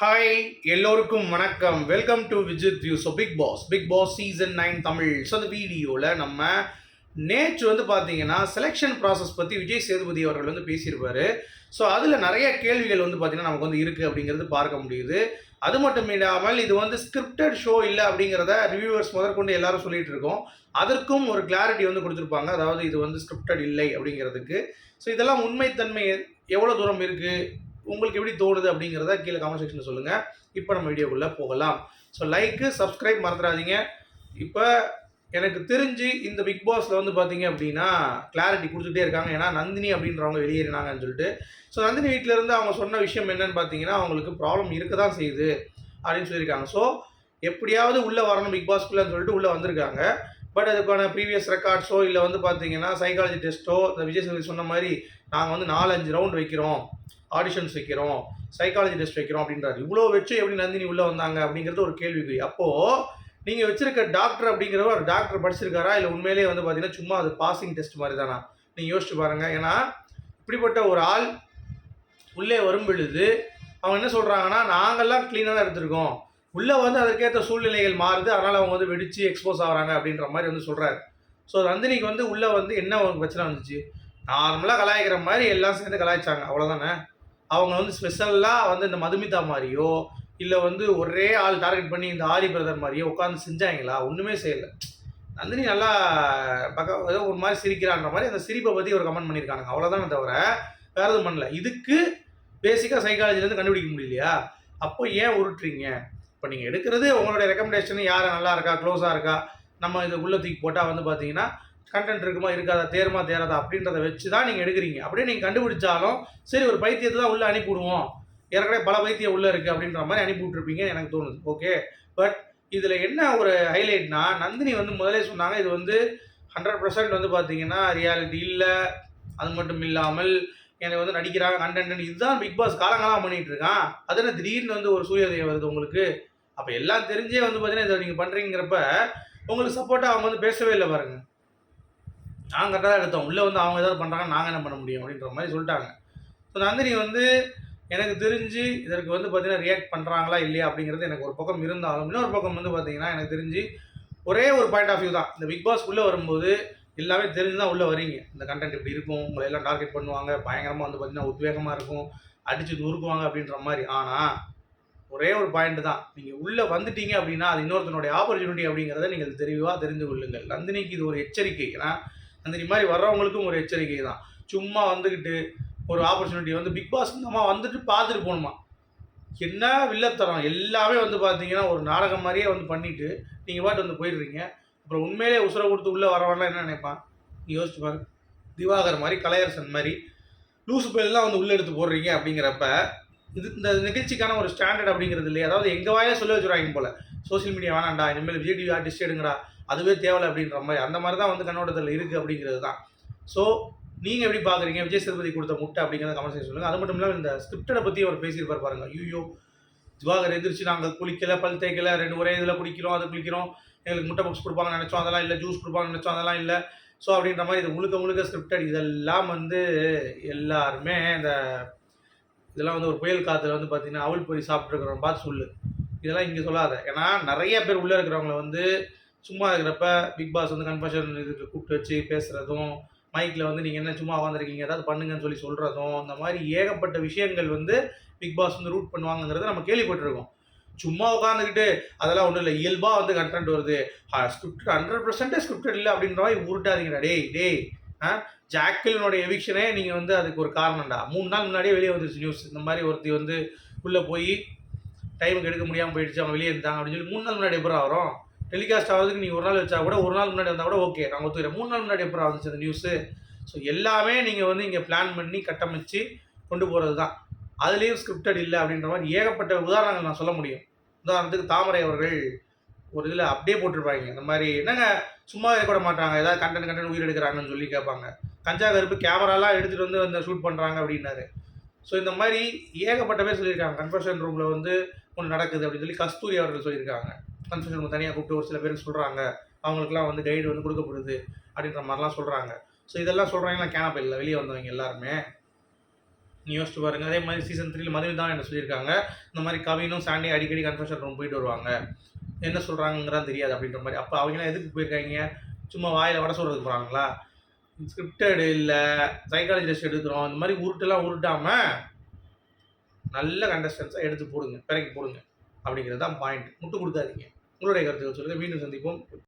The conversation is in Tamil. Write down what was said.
ஹாய் எல்லோருக்கும் வணக்கம். Welcome to Vijith view so Bigg Boss Bigg Boss season nine Tamil. So அந்த வீடியோவில் நம்ம நேற்று வந்து பார்த்தீங்கன்னா செலெக்ஷன் ப்ராசஸ் பற்றி விஜய் சேதுபதி அவர்கள் வந்து பேசியிருப்பார். ஸோ அதில் நிறைய கேள்விகள் வந்து பார்த்தீங்கன்னா நமக்கு வந்து இருக்குது அப்படிங்கிறது பார்க்க முடியுது. அது மட்டும் இல்லாமல் இது வந்து ஸ்கிரிப்டட் ஷோ இல்லை அப்படிங்கிறத ரிவ்யூவர்ஸ் முதற்கொண்டு எல்லாரும் சொல்லிட்டு இருக்கோம். அதற்கும் ஒரு கிளாரிட்டி வந்து கொடுத்துருப்பாங்க. அதாவது இது வந்து ஸ்கிரிப்டட் இல்லை அப்படிங்கிறதுக்கு. ஸோ இதெல்லாம் உண்மைத்தன்மை எவ்வளோ தூரம் இருக்குது உங்களுக்கு எப்படி தோணுது அப்படிங்கிறத கீழே கமெண்ட் செக்ஷனில் சொல்லுங்கள் இப்போ நம்ம வீடியோக்குள்ளே போகலாம். ஸோ லைக்கு சப்ஸ்கிரைப் மறந்துடாதீங்க. இப்போ எனக்கு தெரிஞ்சு இந்த பிக் பாஸில் வந்து பார்த்தீங்க அப்படின்னா கிளாரிட்டி கொடுத்துட்டே இருக்காங்க. ஏன்னா நந்தினி அப்படின்றவங்க வெளியேறினாங்கன்னு சொல்லிட்டு. ஸோ நந்தினி வீட்டில் இருந்து அவங்க சொன்ன விஷயம் என்னன்னு பார்த்தீங்கன்னா அவங்களுக்கு ப்ராப்ளம் இருக்க தான் செய்யுது அப்படின்னு சொல்லியிருக்காங்க. ஸோ எப்படியாவது உள்ளே வரணும் பிக் பாஸ்க்குள்ளேன்னு சொல்லிட்டு உள்ளே வந்திருக்காங்க. பட் அதுக்கான ப்ரீவியஸ் ரெக்கார்ட்ஸோ இல்லை வந்து பார்த்தீங்கன்னா சைக்காலஜி டெஸ்ட்டோ இந்த விஜய் சேதுபதி சொன்ன மாதிரி நாங்கள் வந்து நாலஞ்சு ரவுண்ட் வைக்கிறோம். ஆடிஷன்ஸ் வைக்கிறோம் சைக்காலஜி டெஸ்ட் வைக்கிறோம் அப்படின்றாரு. இவ்வளோ வச்சு எப்படி நந்தினி உள்ளே வந்தாங்க அப்படிங்கிறது ஒரு கேள்விக்குறி. அப்போது நீங்கள் வச்சிருக்க டாக்டர் அப்படிங்கிறவர் ஒரு டாக்டர் படிச்சிருக்காரா? இல்லை உண்மையிலேயே வந்து பார்த்தீங்கன்னா சும்மா அது பாசிங் டெஸ்ட் மாதிரி தானா நீங்கள் யோசிச்சு பாருங்கள் ஏன்னா இப்படிப்பட்ட ஒரு ஆள் உள்ளே வரும் பொழுது அவங்க என்ன சொல்கிறாங்கன்னா நாங்கள்லாம் க்ளீனாக தான் எடுத்திருக்கோம். உள்ளே வந்து அதற்கேற்ற சூழ்நிலைகள் மாறுது. அதனால் அவங்க வந்து வெடித்து எக்ஸ்போஸ் ஆகுறாங்க. அப்படின்ற மாதிரி வந்து சொல்கிறாரு ஸோ நந்தினிக்கு வந்து உள்ளே வந்து என்ன பிரச்சனை வந்துச்சு? நார்மலாக கலாய்க்கிற மாதிரி எல்லாம் சேர்ந்து கலாய்ச்சாங்க. அவ்வளோதானே அவங்க வந்து ஸ்பெஷலாக வந்து இந்த மதுமிதா மாதிரியோ இல்லை வந்து ஒரே ஆள் டார்கெட் பண்ணி இந்த ஆரி பிரதர் மாதிரியோ உட்காந்து செஞ்சாங்களா? ஒன்றுமே செய்யலை. நந்தினி நல்லா பக்க ஏதோ ஒரு மாதிரி சிரிக்கிறான்ற மாதிரி அந்த சிரிப்பை பற்றி ஒரு கமெண்ட் பண்ணியிருக்காங்க அவ்வளோதானே தவிர வேறு எதுவும் பண்ணல. இதுக்கு பேசிக்காக சைக்காலஜிலேருந்து கண்டுபிடிக்க முடியலையா? அப்போ ஏன் உருட்டுறீங்க? இப்போ நீங்கள் எடுக்கிறது உங்களுடைய ரெக்கமெண்டேஷன் யார் நல்லா இருக்கா க்ளோஸாக இருக்கா? நம்ம இது உள்ள தூக்கி போட்டால் வந்து பார்த்தீங்கன்னா கண்டென்ட் இருக்குமா இருக்காதா தேருமா தேராதா அப்படின்றத வச்சு தான் நீங்கள் எடுக்கிறீங்க. அப்படியே நீங்கள் கண்டுபிடிச்சாலும் சரி ஒரு பைத்தியத்தை தான் உள்ளே அனுப்பிவிடுவோம். ஏற்கனவே பல பைத்தியம் உள்ளே இருக்குது அப்படின்ற மாதிரி அனுப்பி விட்ருப்பீங்க எனக்கு தோணுது. ஓகே பட் இதில் என்ன ஒரு ஹைலைட்னா நந்தினி வந்து முதலே சொன்னாங்க இது வந்து ஹண்ட்ரட் பர்சன்ட் வந்து பார்த்தீங்கன்னா ரியாலிட்டி இல்லை அது மட்டும் இல்லாமல் எனக்கு வந்து நடிக்கிறாங்க கண்டென்ட் இதுதான் பிக் பாஸ் காலங்காலம் பண்ணிகிட்டு இருக்கான். அது என்ன திடீர்னு வந்து ஒரு சூரியோதயம் வருது உங்களுக்கு? அப்போ எல்லாம் தெரிஞ்சே வந்து பார்த்தீங்கன்னா இதை நீங்கள் பண்ணுறீங்கிறப்ப உங்களுக்கு சப்போர்ட்டாக அவங்க வந்து பேசவே இல்லை பாருங்கள் நாங்கள் கரெக்டாக தான் எடுத்தோம் உள்ளே வந்து அவங்க ஏதாவது பண்ணுறாங்க நாங்கள் என்ன பண்ண முடியும் அப்படின்ற மாதிரி சொல்லிட்டாங்க. ஸோ நந்தினி வந்து எனக்கு தெரிஞ்சு இதற்கு வந்து பார்த்தீங்கன்னா ரியாக்ட் பண்ணுறாங்களா இல்லையா அப்படிங்கிறது எனக்கு ஒரு பக்கம் இருந்தாலும் இன்னொரு பக்கம் வந்து பார்த்தீங்கன்னா எனக்கு தெரிஞ்சு ஒரே ஒரு பாயிண்ட் ஆஃப் வியூ தான். இந்த பிக் பாஸ் உள்ளே வரும்போது எல்லாமே தெரிஞ்சு தான் உள்ளே வரீங்க இந்த கண்டென்ட் இப்படி இருக்கும் உங்களை எல்லாம் டார்கெட் பண்ணுவாங்க பயங்கரமாக வந்து பார்த்தீங்கன்னா உத்வேகமாக இருக்கும் அடித்து நுறுக்குவாங்க அப்படின்ற மாதிரி. ஆனால் ஒரே ஒரு பாயிண்ட் தான். நீங்கள் உள்ளே வந்துட்டீங்க அப்படின்னா அது இன்னொருத்தனுடைய ஆப்பர்ச்சுனிட்டி அப்படிங்கிறத நீங்கள் தெளிவாக தெரிந்து கொள்ளுங்கள். நந்தினிக்கு இது ஒரு எச்சரிக்கை. ஏன்னா அந்த மாதிரி வர்றவங்களுக்கும் ஒரு எச்சரிக்கை தான். சும்மா வந்துக்கிட்டு ஒரு ஆப்பர்ச்சுனிட்டி வந்து பிக் பாஸ் நம்ம வந்துட்டு பார்த்துட்டு போகணுமா? என்ன வில்லத்தரம் எல்லாமே வந்து பார்த்தீங்கன்னா ஒரு நாடகம் மாதிரியே வந்து பண்ணிட்டு நீங்கள் பாட்டு வந்து போயிடுறீங்க. அப்புறம் உண்மையிலே உசுரை கொடுத்து உள்ளே வரவன்லாம் என்ன நினைப்பான்? நீ யோசிச்சு பாரு. திவாகர் மாதிரி கலையரசன் மாதிரி லூசு பேர்லாம் வந்து உள்ளே எடுத்து போடுறீங்க அப்படிங்கிறப்ப இது இந்த நிகழ்ச்சிக்கான ஒரு ஸ்டாண்டர்ட் அப்படிங்கிறது இல்லையா. அதாவது எங்கள் வாயிலே சொல்ல வச்சுருவாங்க போல. சோஷியல் மீடியா வேணாண்டா இனிமேல் விஜய் டிவி ஆர்டிஸ்ட் எடுங்கடா. அதுவே தேவை அப்படின்ற மாதிரி. அந்த மாதிரி தான் வந்து கண்ணோட்டத்தில் இருக்குது அப்படிங்கிறது தான். ஸோ நீங்கள் எப்படி பார்க்குறீங்க? விஜய் சேதுபதி கொடுத்த முட்டை அப்படிங்கிறத கமெண்ட் செய்ய சொல்லுங்கள் அது மட்டும் இல்லாமல் இந்த ஸ்கிரிப்டடை பற்றி அவர் பேசியிருப்பார் பாருங்க. ஐயோ திவாகர் எந்திரிச்சு நாங்கள் குளிக்கல பல் தேய்க்கல ரெண்டு ஒரே இதில் குளிக்கிறோம் அது குளிக்கிறோம். எங்களுக்கு முட்டை பாக்ஸ் கொடுப்பாங்கன்னு நினச்சோம். அதெல்லாம் இல்லை ஜூஸ் கொடுப்பாங்க நினச்சோம். அதெல்லாம் இல்லை. ஸோ அப்படின்ற மாதிரி இது முழுக்க முழுக்க ஸ்கிரிப்டட் இதெல்லாம் வந்து எல்லாருமே இந்த இதெல்லாம் வந்து ஒரு புயல் காற்றுல வந்து பார்த்தீங்கன்னா அவள் போய் சாப்பிட்ருக்குறோம் பார்த்து சொல்லு. இதெல்லாம் இங்கே சொல்லாத. ஏன்னா நிறைய பேர் உள்ளே இருக்கிறவங்கள வந்து சும்மா இருக்கிறப்ப பிக் பாஸ் வந்து கன்ஃபர்ஷன் இதுக்கு கூப்பிட்டு வச்சு பேசுகிறதும் மைக்கில் வந்து நீங்கள் என்ன சும்மா உட்காந்துருக்கீங்க ஏதாவது பண்ணுங்கன்னு சொல்லி சொல்கிறதும் இந்த மாதிரி ஏகப்பட்ட விஷயங்கள் வந்து பிக் பாஸ் வந்து ரூட் பண்ணுவாங்கங்கிறத நம்ம கேள்விப்பட்டிருக்கோம். சும்மா உட்காந்துக்கிட்டு அதெல்லாம் ஒன்றும் இல்லை. இயல்பாக வந்து கண்டென்ட் வருது. ஸ்கிரிப்ட் ஹண்ட்ரட் பர்சன்டே ஸ்கிரிப்டட் இல்லை அப்படின்ற மாதிரி உருட்டாதீங்கடா டேய் டேய் ஆ? ஜாக்கிலினுடைய எவிக்ஷனே நீங்கள் வந்து அதுக்கு ஒரு காரணம்டா. மூணு நாள் முன்னாடியே வெளியே வந்துருச்சு நியூஸ் இந்த மாதிரி ஒருத்தி வந்து உள்ளே போய் டைமுக்கு எடுக்க முடியாமல் போயிடுச்சு. அவங்க வெளியே இருந்தாங்க அப்படின்னு சொல்லி மூணு நாள் முன்னாடி எப்போ வரும்? டெலிகாஸ்ட் ஆகிறதுக்கு நீங்கள் ஒரு நாள் வச்சா கூட ஒரு நாள் முன்னாடி வந்தால் கூட ஓகே நான் ஒத்துக்கிறேன். மூணு நாள் முன்னாடி எப்போ வந்துச்சு அந்த நியூஸு ஸோ எல்லாமே நீங்கள் வந்து இங்கே பிளான் பண்ணி கட்டமைச்சு கொண்டு போகிறது தான் அதுலேயும் ஸ்கிரிப்டட் இல்லை அப்படின்ற மாதிரி ஏகப்பட்ட உதாரணங்கள் நான் சொல்ல முடியும். உதாரணத்துக்கு தாமரை அவர்கள் ஒரு இதில் அப்படியே போட்டிருப்பாங்க. இந்த மாதிரி என்னங்க சும்மா இருக்க மாட்டாங்க. ஏதாவது கண்டென்ட் கண்டென்ட் உயிர் எடுக்கிறாங்கன்னு சொல்லி கேட்பாங்க. கஞ்சா கருப்பு கேமராலாம் எடுத்துகிட்டு வந்து அந்த ஷூட் பண்ணுறாங்க அப்படின்னாரு. ஸோ இந்த மாதிரி ஏகப்பட்ட பேர் சொல்லியிருக்காங்க. கன்ஃபர்ஷன் ரூமில் வந்து ஒன்று நடக்குது அப்படின்னு சொல்லி கஸ்தூரி அவர்கள் சொல்லியிருக்காங்க. கன்ஃபர்ஷன் ரூம் தனியாக கூப்பிட்டு ஒரு சில பேர் சொல்கிறாங்க அவங்களுக்குலாம் வந்து கைடு வந்து கொடுக்கப்படுது அப்படின்ற மாதிரிலாம் சொல்கிறாங்க ஸோ இதெல்லாம் சொல்கிறாங்களா கேனப்ப இல்லை. வெளியே வந்தவங்க எல்லாருமே. நீ யோசிச்சு பாருங்க. அதே மாதிரி சீசன் த்ரீல மதுரை தான் என்ன சொல்லியிருக்காங்க. இந்த மாதிரி கவினும் சாண்டி அடிக்கடி கன்ஃபெஷன் ரூம் போயிட்டு வருவாங்க. என்ன சொல்கிறாங்கிறதான் தெரியாது அப்படின்ற மாதிரி. அப்போ அவங்களாம் எதுக்கு போயிருக்காங்க? சும்மா வாயில் வட சொல்கிறதுக்கு போகிறாங்களா ஸ்கிரிப்டடு இல்லை. சைக்காலஜி டெஸ்ட் எடுக்கிறோம். இந்த மாதிரி உருட்டெல்லாம் உருட்டாமல் நல்ல கண்டஸ்டன்ஸாக எடுத்து போடுங்க. பிறகு போடுங்க. அப்படிங்கிறது தான் பாயிண்ட் முட்டு கொடுக்காதீங்க. உங்களுடைய கருத்துக்கள் சொல்லுங்கள் மீண்டும் சந்திப்போம்.